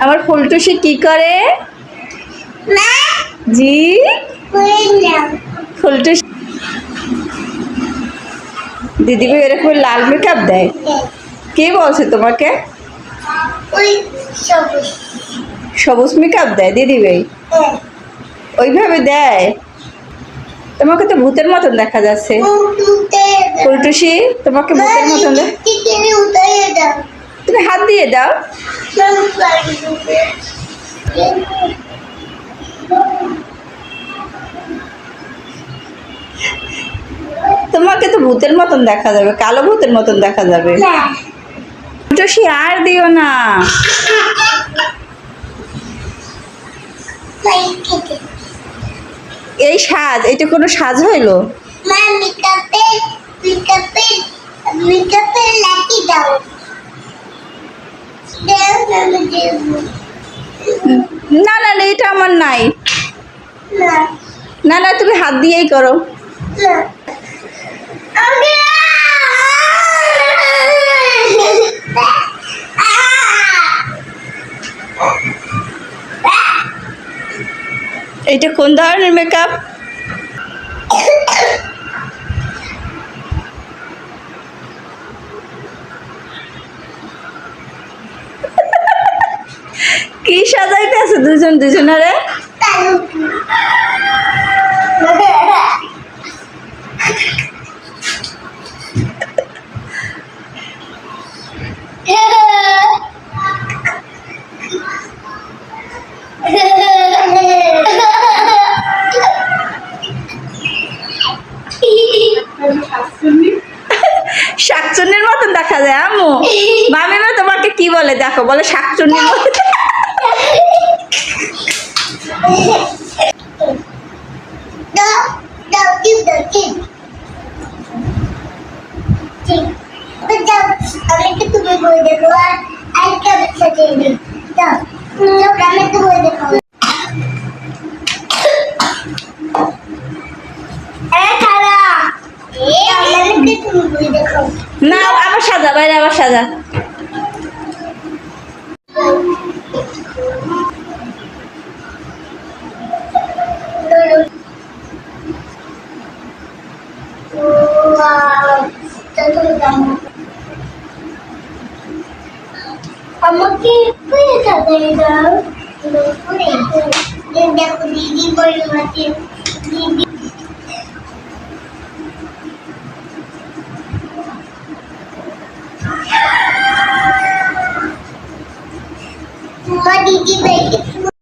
আমার ফুলটুসি কি করে? জি? ফুলটুসি দিদিভাই এরকম লাল মেকআপ দেয়? কে? বলছে তোমাকে? সবুজ। মেকআপ দেয় দিদিভাই হ্যাঁ। ওইভাবে দেয়? তোমাকে তো ভূতের মতন দেখা যাচ্ছে। ফুলটুসি তোমাকে ভূতের মতন দে- টিকিনি উঠে দাও। তুমি হাত দিয়ে দাও। তোমাকে তো ভূতের মতন দেখা যাবে কালো ভূতের মতন দেখা যাবে। ফুলটুসি আর দিও না। এই সাজ এটা কোনো সাজ হইল? মা মেকআপে মেকআপে মেকআপে লাকি দাও। না না না, এটা আমার নাই। না না তুমি হাত দিয়েই করো। এটা কোন ধরনের মেকআপ কি সাজাইতে আছে দুজন দুজনারে শাকচুন্নির মতন দেখা যায় আম্মু। মামিমা তোমাকে কি বলে? দেখো বলে শাকচুন্নির মতন। দাও দাও টিপ দাও টিপ টিপ দাও আমি কি তুমি বই দেখো আর আজকে সাথে দাও দাও আমি তো বই দেখো এ খালা এ আমি কি তুমি বই দেখো না আবার সাজা, বাইরে আবার সাজা। আমাকে পুরো সাজাই দাও পুরো দেখো দিদি বড় মাটি দিদি মা দিদি বেটি